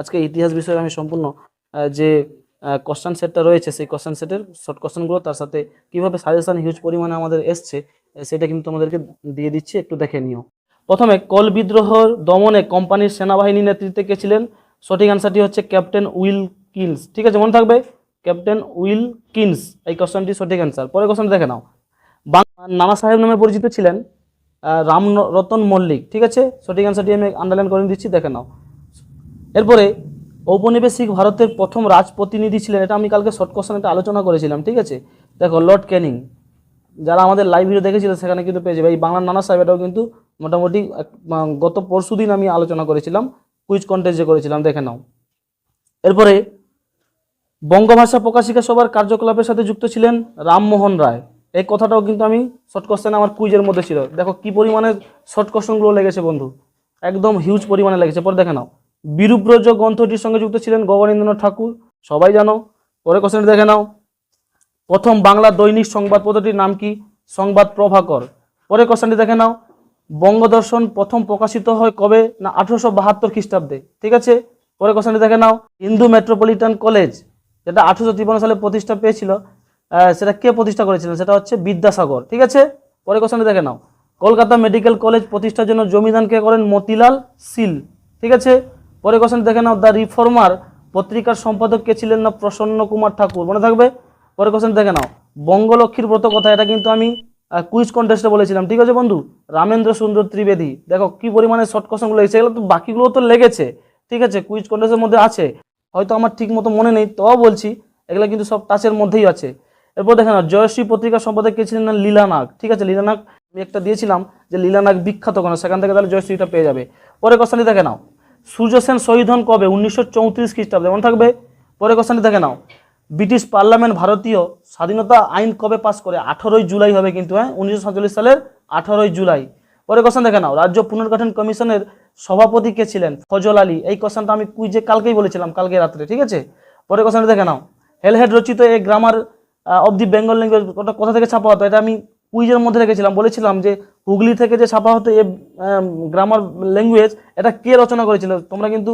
আজকে ইতিহাস বিষয়ে আমি সম্পূর্ণ যে কোশ্চেন সেটটা রয়েছে, সেই কোশ্চেন সেটের শর্ট কোশ্চেনগুলো তার সাথে কীভাবে সাজেশন হিউজ পরিমাণে আমাদের এসছে সেটা কিন্তু তোমাদেরকে দিয়ে দিচ্ছি, একটু দেখে নিও। প্রথমে, কল বিদ্রোহ দমনে কোম্পানির সেনাবাহিনী নেতৃত্বে কে ছিলেন? সঠিক অ্যান্সারটি হচ্ছে ক্যাপ্টেন উইল কিনস ঠিক আছে, মনে থাকবে? ক্যাপ্টেন উইল কিনস এই কোশ্চেনটি সঠিক অ্যান্সার পরে কোশ্চেন দেখে নাও। নানা সাহেব নামে পরিচিত ছিলেন রাম রতন মল্লিক। ঠিক আছে? সঠিক অ্যান্সারটি আমি আন্ডারলাইন করে দিচ্ছি, দেখে নাও। এরপরে ঔপনিবেশিক ভারতের প্রথম রাজপ্রতিনিধি ছিলেন, এটা আমি কালকে শর্ট কোশ্চেন একটা আলোচনা করেছিলাম, ঠিক আছে? দেখো লর্ড ক্যানিং যারা আমাদের লাইভ ভিডিও দেখেছিল, সেখানে কিন্তু পেয়ে যাবে এই বাংলার নানা সাহেব, এটাও কিন্তু মোটামুটি গত পরশু দিন আমি আলোচনা করেছিলাম কুইজ কন্টেস্ট যে করেছিলাম, দেখে নাও। এরপরে বঙ্গভাষা প্রকাশিকা সভার কার্যকলাপের সাথে যুক্ত ছিলেন রামমোহন রায়। এই কথাটাও কিন্তু আমি শর্ট কোশ্চেন আমার কুইজের মধ্যে ছিল। দেখো, কি পরিমাণে শর্ট কোশ্চেনগুলো লেগেছে, বন্ধু? একদম হিউজ পরিমাণে লেগেছে, পরে দেখে নাও। বিরূপব্রজ গ্রন্থটির সঙ্গে যুক্ত ছিলেন গগনেন্দ্রনাথ ঠাকুর। সবাই জানো? পরে কোশ্চেনটি দেখে নাও। প্রথম বাংলা দৈনিক সংবাদপত্রটির নাম কি? সংবাদ প্রভাকর। পরে কোশ্চেনটি দেখে নাও। বঙ্গদর্শন প্রথম প্রকাশিত হয় কবে? না, আঠারোশো বাহাত্তর খ্রিস্টাব্দে। ঠিক আছে? পরে কোশ্চেনটি দেখে নাও। হিন্দু মেট্রোপলিটন কলেজ, যেটা আঠারোশো তিপ্পান্ন সালে প্রতিষ্ঠা পেয়েছিল সেটা কে প্রতিষ্ঠা করেছিলেন? সেটা হচ্ছে বিদ্যাসাগর। ঠিক আছে? পরে কোশ্চেনটি দেখে নাও। কলকাতা মেডিকেল কলেজ প্রতিষ্ঠার জন্য জমিদান কে করেন? মতিলাল সিল। ঠিক আছে? পরে কোশ্চেন দেখে নাও, দ্য রিফর্মার পত্রিকার সম্পাদক কে ছিলেন না প্রসন্ন কুমার ঠাকুর? মনে থাকবে? পরে কোশ্চেন দেখে নাও বঙ্গলক্ষ্মীর ব্রত কথা এটা কিন্তু আমি কুইজ কন্টেস্টে বলেছিলাম। ঠিক আছে বন্ধু? রামেন্দ্র সুন্দর ত্রিবেদী, দেখো কি পরিমাণে শর্ট কোশ্চেনগুলো লেগেছে এগুলো তো বাকিগুলো তো লেগেছে। ঠিক আছে কুইজ কন্টেস্টের মধ্যে আছে। হয়তো আমার ঠিক মতো মনে নেই, তাও বলছি, এগুলো কিন্তু সব টাচের মধ্যেই আছে। এরপর দেখে নাও, জয়শ্রী পত্রিকার সম্পাদক কে ছিলেন না লীলানাগ ঠিক আছে লীলানাগ আমি একটা দিয়েছিলাম যে লীলানাগ বিখ্যাত কেন, সেখান থেকে তাহলে জয়শ্রীটা পেয়ে যাবে। পরে কোশ্চেনটি দেখে নাও সূর্য সেন শহীদ হন কবে? উনিশশো চৌত্রিশ খ্রিস্টাব্দে। মনে থাকবে? পরে কোশ্চেনটি দেখে নাও। ব্রিটিশ পার্লামেন্ট ভারতীয় স্বাধীনতা আইন কবে পাস করে? আঠারোই জুলাই হবে কিন্তু হ্যাঁ? উনিশশো সাতচল্লিশ সালের আঠারোই জুলাই। পরে কোশ্চেন দেখে নাও। রাজ্য পুনর্গঠন কমিশনের সভাপতি কে ছিলেন? ফজল আলী। এই কোশ্চেনটা আমি কুইজে কালকেই বলেছিলাম, কালকে রাত্রে, ঠিক আছে? পরে কোশ্চেনটা দেখে নাও। হেলহেড রচিত এই grammar of the Bengal language কোথা থেকে ছাপা হতো? এটা আমি কুইজের মধ্যে রেখেছিলাম, বলেছিলাম যে হুগলি থেকে যে ছাপা হতো এ গ্রামার ল্যাঙ্গুয়েজ এটা কে রচনা করেছিল? তোমরা কিন্তু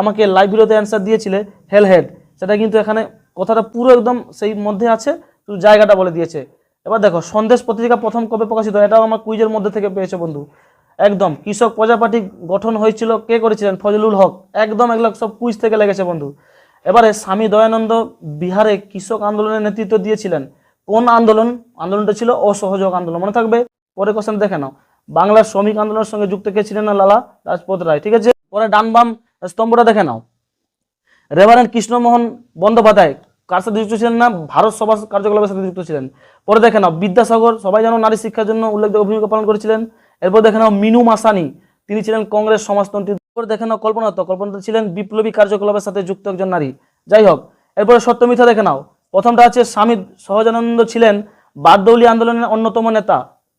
আমাকে লাইভ অ্যান্সার দিয়েছিলে হেলহেড সেটা কিন্তু এখানে কথাটা পুরো একদম সেই মধ্যে আছে, শুধু জায়গাটা বলে দিয়েছে। এবার দেখো, সন্দেশ পত্রিকা প্রথম কবে প্রকাশিত এটাও আমার কুইজের মধ্যে থেকে পেয়েছে বন্ধু। একদম, কৃষক প্রজাপাটি গঠন হয়েছিল, কে করেছিলেন? ফজলুল হক। একদম এগুলো সব কুইজ থেকে লেগেছে বন্ধু। এবারে স্বামী দয়ানন্দ বিহারে কৃষক আন্দোলনের নেতৃত্ব দিয়েছিলেন। কোন আন্দোলন? আন্দোলনটা ছিল অসহযোগ আন্দোলন, মনে থাকবে? পরে কোশ্চেন দেখে নাও। বাংলার শ্রমিক আন্দোলনের সঙ্গে যুক্ত কে ছিলেন না লালা রাজপথ রায়, ঠিক আছে? পরে ডান বাম স্তম্ভটা দেখে নাও। রেভারেন্ট কৃষ্ণমোহন বন্দ্যোপাধ্যায়, কার সাথে যুক্ত ছিলেন না? ভারত সভা কার্যকলাপের সাথে যুক্ত ছিলেন। পরে দেখে নাও, বিদ্যাসাগর, সবাই যেন নারী শিক্ষার জন্য উল্লেখযোগ্য ভূমিকা পালন করেছিলেন। এরপর দেখে নাও, মিনু মাসানি, তিনি ছিলেন কংগ্রেস সমাজতন্ত্রী। এরপর দেখে নাও কল্পনা কল্পনা ছিলেন বিপ্লবী কার্যকলাপের সাথে যুক্ত একজন নারী। যাই হোক, এরপরে সত্যমিথ্যা দেখে নাও। প্রথমটা আছে স্বামী সহজানন্দ ছিলেন বারদৌলি আন্দোলনের অন্যতম নেতা।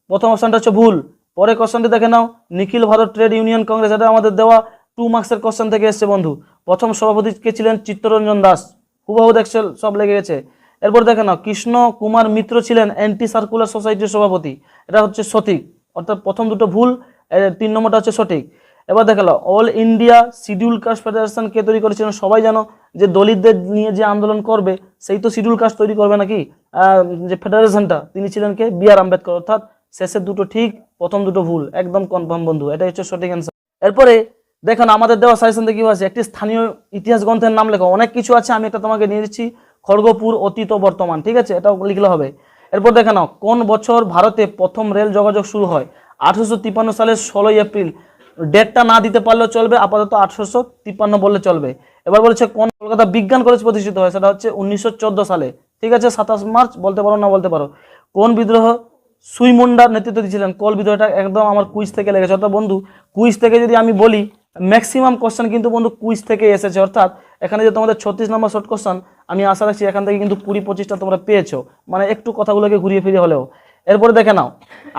প্রথম অপশনটা হচ্ছে ভুল। পরে কোশ্চেনটি দেখে নাও। Nikhil Bharat Trade Union Congress, এটা আমাদের দেওয়া টু মার্কসের কোশ্চেন থেকে এসছে বন্ধু। প্রথম সভাপতি কে ছিলেন চিত্তরঞ্জন দাস। হুবাহু দেখছে, সব লেগে গেছে। এরপর দেখে নাও, কৃষ্ণ কুমার মিত্র ছিলেন অ্যান্টি সার্কুলার সোসাইটির সভাপতি। এটা হচ্ছে সঠিক। অর্থাৎ প্রথম দুটো ভুল তিন নম্বরটা হচ্ছে সঠিক। এবার দেখাল all India scheduled caste federation কে তৈরি করেছিলেন সবাই জানো যে দলিতদের নিয়ে যে আন্দোলন করবে, সেই তো শিডিউল কাস্ট তৈরি করবে নাকি? যে ফেডারেশনটা তিনি ছিলেন কে? বি আর আম্বেদকর। অর্থাৎ শেষের দুটো ঠিক, প্রথম দুটো ভুল। একদম কনফার্ম বন্ধু, এটাই হচ্ছে সঠিক অ্যান্সার এরপরে দেখুন আমাদের দেওয়া সাজেশন কি আছে। একটি স্থানীয় ইতিহাস গ্রন্থের নাম লেখো। অনেক কিছু আছে, আমি একটা তোমাকে নিয়ে দিচ্ছি। খড়গপুর অতীত বর্তমান, ঠিক আছে? এটাও লিখলে হবে। এরপর দেখে নাও, কোন বছর ভারতে প্রথম রেল যোগাযোগ শুরু হয়? আঠারোশো তিপ্পান্ন সালের ষোলোই এপ্রিল। ডেটটা না দিতে পারলেও চলবে, আপাতত আঠারোশো তিপ্পান্ন বললে চলবে। এবার বলেছে কোন কলকাতা বিজ্ঞান কলেজ প্রতিষ্ঠিত হয়, সেটা হচ্ছে উনিশশো চোদ্দ সালে। ঠিক আছে, সাতাশ মার্চ, বলতে পারো না বলতে পারো। কোন বিদ্রোহ সুইমুন্ডার নেতৃত্ব দিয়েছিলেন? কল বিদ্রোহটা একদম আমার কুইজ থেকে লেগেছে। অর্থাৎ বন্ধু, কুইজ থেকে যদি আমি বলি ম্যাক্সিমাম কোশ্চেন কিন্তু বন্ধু কুইজ থেকে এসেছে। অর্থাৎ এখানে যে তোমাদের ছত্রিশ নম্বর শর্ট কোশ্চেন আমি আশা রাখছি এখান থেকে কিন্তু কুড়ি পঁচিশটা তোমরা পেয়েছ। মানে একটু কথাগুলোকে ঘুরিয়ে ফিরিয়ে হলেও। এরপরে দেখে নাও।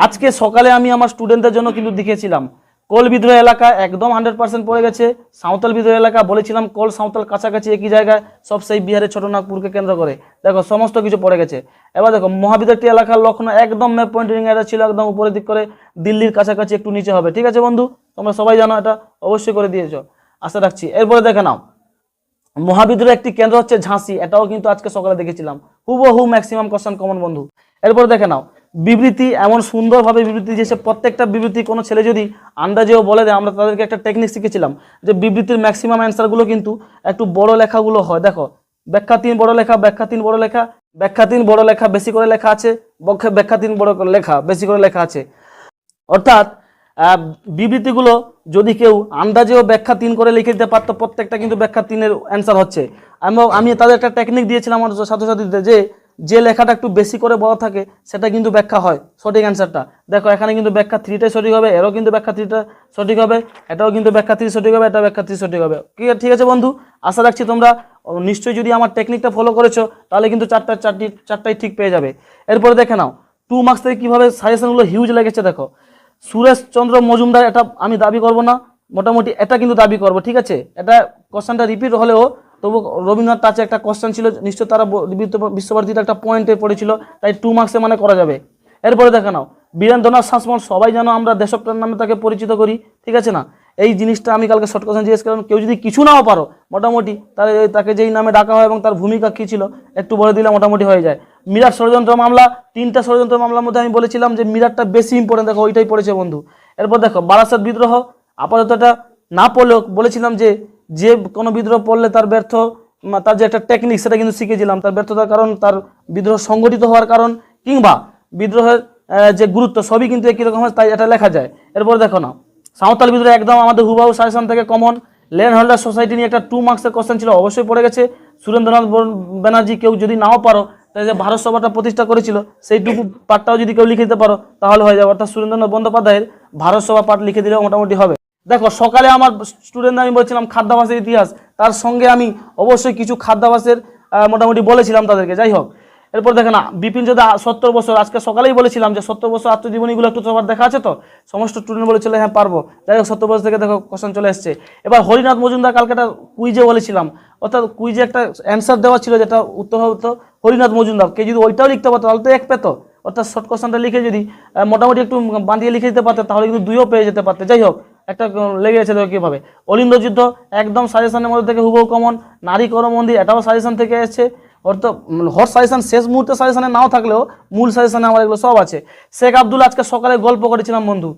আজকে সকালে আমি আমার স্টুডেন্টদের জন্য কিন্তু দেখিয়েছিলাম। কোল বিদ্রোহ এলাকা একদম হান্ড্রেড পার্সেন্ট পড়ে গেছে। সাঁওতাল বিদ্রোহ এলাকা, বলেছিলাম কোল সাঁওতাল কাছাকাছি একই জায়গায়, সব সেই বিহারের ছোটনাগপুরকে কেন্দ্র করে। দেখো, সমস্ত কিছু পড়ে গেছে। এবার দেখো মহাবিদ্যালয়টি এলাকার লক্ষণ একদম ম্যাপ পয়েন্টিং এটা ছিল, একদম উপরের দিক করে, দিল্লির কাছাকাছি একটু নিচে হবে। ঠিক আছে বন্ধু? তোমরা সবাই জানো এটা, অবশ্যই করে দিয়েছ। আশা রাখছি। এরপরে দেখে নাও। মহাবিদ্রোহের একটি কেন্দ্র হচ্ছে ঝাঁসি, এটাও কিন্তু আজকে সকালে দেখেছিলাম। হুবহু ম্যাক্সিমাম কোশ্চেন কমন বন্ধু। এরপর দেখে নাও। বিবৃতি, এমন সুন্দরভাবে বিবৃতি দিয়েছে প্রত্যেকটা বিবৃতি কোনো ছেলে যদি আন্দাজেও বলে দেয়, আমরা তাদেরকে একটা টেকনিক শিখেছিলাম যে বিবৃতির ম্যাক্সিমাম অ্যান্সারগুলো কিন্তু একটু বড় লেখাগুলো হয়। দেখো, ব্যাখ্যা তিন বড় লেখা, ব্যাখ্যা তিন বড় লেখা, ব্যাখ্যা তিন বড় লেখা, বেশি করে লেখা আছে ব্যাখ্যা তিন বড় লেখা, বেশি করে লেখা আছে। অর্থাৎ বিবৃতিগুলো যদি কেউ আন্দাজেও ব্যাখ্যা তিন করে লিখে দিতে পারতো, প্রত্যেকটা কিন্তু ব্যাখ্যা তিনের অ্যান্সার হচ্ছে। এবং আমি তাদের একটা টেকনিক দিয়েছিলাম আমার ছাত্রছাত্রীদের যে যে লেখাটা একটু বেশি করে বলা থাকে, সেটা কিন্তু ব্যাখ্যা হয়। সঠিক অ্যান্সারটা দেখো, এখানে কিন্তু ব্যাখ্যা থ্রিটাই সঠিক হবে, এরও কিন্তু ব্যাখ্যা থ্রিটা সঠিক হবে, এটাও কিন্তু ব্যাখ্যা থ্রি সঠিক হবে এটা ব্যাখ্যা থ্রি সঠিক হবে। ঠিক আছে বন্ধু? আশা রাখছি তোমরা নিশ্চয়ই যদি আমার টেকনিকটা ফলো করেছ, তাহলে কিন্তু চারটা, চারটি, চারটাই ঠিক পেয়ে যাবে। এরপরে দেখে নাও টু মার্কস থেকে কীভাবে সাজেশনগুলো হিউজ লেগেছে দেখো। সুরেশ চন্দ্র মজুমদার, এটা আমি দাবি করব না, মোটামুটি এটা কিন্তু দাবি করব, ঠিক আছে? এটা কোশ্চেনটা রিপিট হলেও তবু রবীন্দ্রনাথ টাচে একটা কোশ্চেন ছিল নিশ্চয় তারা বিশ্বভারতীতে একটা পয়েন্টে পড়েছিল, তাই টু মার্কসে মানে করা যাবে। এরপরে দেখে নাও বীরেন্দ্রনাথ শাসমল সবাই যেন আমরা দেশপ্রাণ নামে তাকে পরিচিত করি, ঠিক আছে না? এই জিনিসটা আমি কালকে শর্ট কোশ্চেন জিজ্ঞেস করলাম, কেউ যদি কিছু নাও পারো, মোটামুটি ওই তাকে যেই নামে ডাকা হয় এবং তার ভূমিকা কী ছিল, একটু বলে দিলে মোটামুটি হয়ে যায়। মিরাট ষড়যন্ত্র মামলা, তিনটা ষড়যন্ত্র মামলার মধ্যে আমি বলেছিলাম যে মিরাটটা বেশি ইম্পর্টেন্ট দেখো ওইটাই পড়েছে বন্ধু। এরপর দেখো, বারাসাত বিদ্রোহ, আপাতত এটা না পড়লেও বলেছিলাম যে যে কোনো বিদ্রোহ পড়লে তার ব্যর্থ তার যে একটা টেকনিক সেটা কিন্তু শিখেছিলাম তার ব্যর্থতার কারণ, তার বিদ্রোহ সংগঠিত হওয়ার কারণ, কিংবা বিদ্রোহের যে গুরুত্ব সবই কিন্তু একই রকম হয় তাই এটা লেখা যায়। এরপর দেখো না, সাঁওতাল বিদ্রোহ একদম আমাদের হুবাহু সাজেশন থেকে কমন লেন হোল্ডার সোসাইটি নিয়ে একটা টু মার্কসের কোশ্চেন ছিল, অবশ্যই পড়ে গেছে। সুরেন্দ্রনাথ ব্যানার্জি কেউ যদি নাও পারো তাই যে ভারত সভাটা প্রতিষ্ঠা করেছিল, সেইটুকু পাঠটাও যদি কেউ লিখে দিতে পারো, তাহলে হয়ে যাবে। অর্থাৎ সুরেন্দ্রনাথ বন্দ্যোপাধ্যায়ের ভারত সভা পাঠ লিখে দিলেও মোটামুটি হবে। দেখো, সকালে আমার স্টুডেন্ট আমি বলছিলাম খাদ্যাভাসের ইতিহাস। তার সঙ্গে আমি অবশ্যই কিছু খাদ্যাভাসের মোটামুটি বলেছিলাম তাদেরকে। যাই হোক, এরপর দেখেন না, বিপিন যোদ্ধা সত্তর বছর, আজকে সকালেই বলেছিলাম যে সত্তর বছর আত্মজীবনীগুলো একটু সবার দেখা আছে তো? সমস্ত স্টুডেন্ট বলেছিল হ্যাঁ পারব। যাই হোক, সত্তর বছর থেকে দেখো কোশ্চেন চলে এসছে। এবার হরিনাথ মজুমদার, কালকে একটা কুইজে বলেছিলাম। অর্থাৎ কুইজে একটা অ্যান্সার দেওয়া ছিল, যেটা উত্তর হতো হরিনাথ মজুমদার। কে যদি ওইটাও লিখতে পারতো, তাহলে তো এক পেতো। অর্থাৎ শর্ট কোশ্চেনটা লিখে যদি মোটামুটি একটু বাঁধিয়ে লিখে দিতে পারতে, তাহলে কিন্তু দুইও পেয়ে যেতে পারতে। যাই হোক একটা লেগে গেছে দেখো কীভাবে। অলিন্দ যুদ্ধ একদম সাজেশনের মধ্যে থেকে হুবহু কমন নারী কর মন্দির এটাও সাজেশন থেকে এসেছে। অর্থাৎ হর সাজেশন শেষ মুহূর্তে সাজেশনে নাও থাকলেও মূল সাজেশনে আমার এগুলো সব আছে। শেখ আব্দুল আজকে সকালে গল্প করেছিলাম বন্ধু।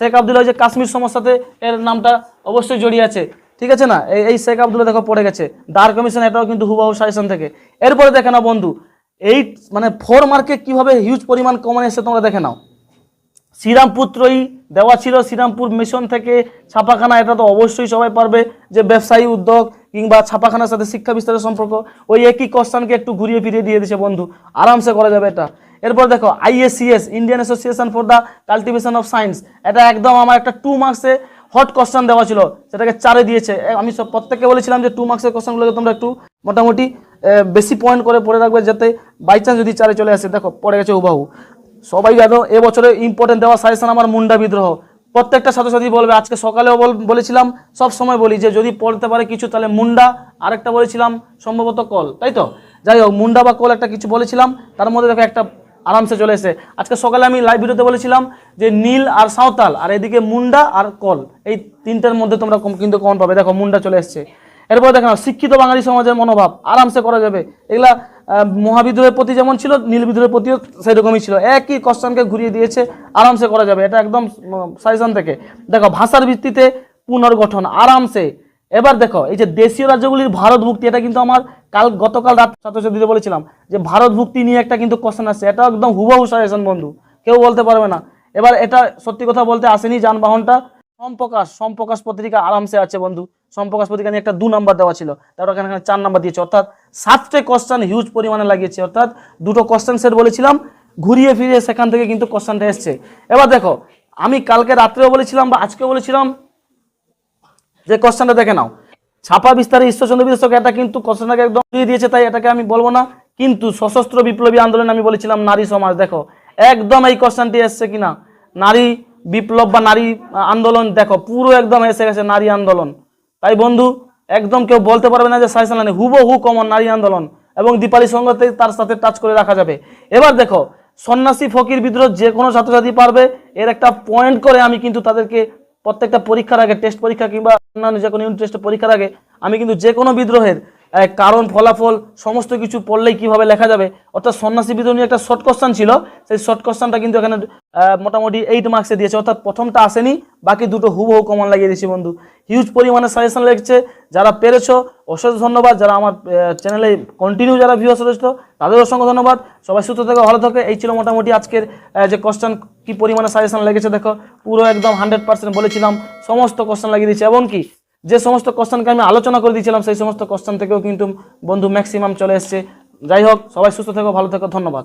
শেখ আব্দুল্লাহ যে কাশ্মীর সমস্যাতে এর নামটা অবশ্যই জড়িয়ে আছে। ঠিক আছে না? এই শেখ আব্দুল্লাহ দেখো পড়ে গেছে। দার কমিশন এটাও কিন্তু হুবাহু সাজেশন থেকে। এরপরে দেখে নাও বন্ধু। এই মানে ফোর মার্কে কীভাবে হিউজ পরিমাণ কমন এসে তোমরা দেখে নাও। শ্রীরামপুর ত্রয়ী দেওয়া ছিল শ্রীরামপুর মিশন থেকে ছাপাখানা। এটা তো অবশ্যই সবাই পারবে যে ব্যবসায়ী, উদ্যোগ কিংবা ছাপাখানার সাথে শিক্ষা বিস্তারের সম্পর্ক। ওই একই কোশ্চানকে একটু ঘুরিয়ে ফিরিয়ে দিয়ে দিয়েছে বন্ধু। আরামসে করা যাবে এটা। এরপর দেখো ISCS Indian association for the cultivation of science এটা একদম আমার একটা টু মার্কসে হট কোশ্চেন দেওয়া ছিল। সেটাকে চারে দিয়েছে। আমি সব প্রত্যেককে বলেছিলাম যে টু মার্কসের কোশ্চেনগুলোকে তোমরা একটু মোটামুটি বেশি পয়েন্ট করে পড়ে রাখবে যাতে বাই চান্স যদি চারে চলে আসে। দেখো, পড়ে গেছে উবাহু সবাই জানো এবছরে ইম্পর্টেন্ট দেওয়া সাজেশন আমার মুন্ডা বিদ্রোহ। প্রত্যেকটা ছাত্রছাত্রী বলবে, আজকে সকালেও বল- বলেছিলাম, সব সময় বলি যে যদি পড়তে পারে কিছু, তাহলে মুন্ডা, আরেকটা বলেছিলাম, সম্ভবত কল, তাই তো? যাই হোক, মুন্ডা বা কল একটা কিছু বলেছিলাম, তার মধ্যে দেখো একটা আরামসে চলে এসে আজকে সকালে আমি লাইভ ভিডিওতে বলেছিলাম যে নীল আর সাঁওতাল, আর এদিকে মুন্ডা আর কল, এই তিনটের মধ্যে তোমরা কিন্তু কমন পাবে। দেখো, মুন্ডা চলে এসছে। এরপর দেখো না, শিক্ষিত বাঙালি সমাজের মনোভাব আরামসে করা যাবে। এগুলা মহাবিদ্রোহের প্রতি যেমন ছিল নীল বিদ্রোহের প্রতিও সেরকমই ছিল। একই কোশ্চেনকে ঘুরিয়ে দিয়েছে আরামসে করা যাবে। এটা একদম সাইজন থেকে। দেখো ভাষার ভিত্তিতে পুনর্গঠন আরামসে। এবার দেখো এই যে দেশীয় রাজ্যগুলির ভারত ভুক্তি এটা কিন্তু আমার কাল গতকাল রাত ছাত্রছাত্রীদের বলেছিলাম যে ভারত ভুক্তি নিয়ে একটা কিন্তু কোশ্চেন আসছে। এটা একদম হুবহু সাজেশন বন্ধু। কেউ বলতে পারবে না। এবার এটা সত্যি কথা বলতে আসেনি যানবাহনটা। সম্প্রকাশ সম্প্রকাশ পত্রিকা আরামসে আছে বন্ধু। সম্প্রকাশ নিয়ে একটা দু নাম্বার দেওয়া ছিল। তারপর এখানে এখানে চার নাম্বার দিয়েছে। অর্থাৎ সাতটে কোশ্চেন হিউজ পরিমাণে লাগিয়েছে। অর্থাৎ দুটো কোশ্চেন সেট বলেছিলাম, ঘুরিয়ে ফিরিয়ে সেখান থেকে কিন্তু কোশ্চেনটা এসছে। এবার দেখো, আমি কালকে রাত্রেও বলেছিলাম বা আজকেও বলেছিলাম যে কোশ্চেনটা দেখে নাও। ছাপা বিস্তারে ঈশ্বরচন্দ্র বিদেশক এটা কিন্তু কোশ্চেনটাকে একদম দিয়ে দিয়েছে, তাই এটাকে আমি বলব না। কিন্তু সশস্ত্র বিপ্লবী আন্দোলন আমি বলেছিলাম নারী সমাজ। দেখো, একদম এই কোশ্চেনটি এসছে কিনা? নারী বিপ্লব বা নারী আন্দোলন, দেখো, পুরো একদম এসে গেছে নারী আন্দোলন। তাই বন্ধু, একদম কেউ বলতে পারবে না যে সাইসালানি হুবহু কমন নারী আন্দোলন এবং দীপালি সঙ্গতে তার সাথে টাচ করে রাখা যাবে। এবার দেখো, সন্ন্যাসী ফকির বিদ্রোহ যে কোনো ছাত্রছাত্রী পারবে, এর একটা পয়েন্ট করে আমি কিন্তু তাদেরকে প্রত্যেকটা পরীক্ষার আগে টেস্ট পরীক্ষা কিংবা অন্যান্য যে কোনো ইউনিট টেস্টের পরীক্ষার আগে, আমি কিন্তু যে কোনো বিদ্রোহের কারণ, ফলাফল, সমস্ত কিছু পড়লেই কীভাবে লেখা যাবে। অর্থাৎ সন্ন্যাসী বিতরণী একটা শর্ট কোশ্চান ছিল। সেই শর্ট কোশ্চানটা কিন্তু এখানে মোটামুটি এইট মার্কসে দিয়েছে। অর্থাৎ প্রথমটা আসেনি, বাকি দুটো হুবহু কমন লাগিয়ে দিয়েছি বন্ধু। হিউজ পরিমাণে সাজেশন লেগেছে। যারা পেরেছ, অসংখ্য ধন্যবাদ। যারা আমার চ্যানেলে কন্টিনিউ যারা ভিউয়ার্স রয়েছে তাদের অসংখ্য ধন্যবাদ। সবাই সুস্থ থেকে, ভালো থাকে। এই ছিল মোটামুটি আজকের যে কোশ্চেন কি পরিমাণে সাজেশন লেগেছে দেখো। পুরো একদম হান্ড্রেড পার্সেন্ট বলেছিলাম। সমস্ত কোশ্চেন লাগিয়ে দিয়েছি। এমনকি যে সমস্ত কোশ্চেনকে আমি আলোচনা করে দিয়েছিলাম, সেই সমস্ত কোশ্চেন থেকেও কিন্তু বন্ধু ম্যাক্সিমাম চলে এসছে। যাই হোক, সবাই সুস্থ থেকো, ভালো থেকো, ধন্যবাদ।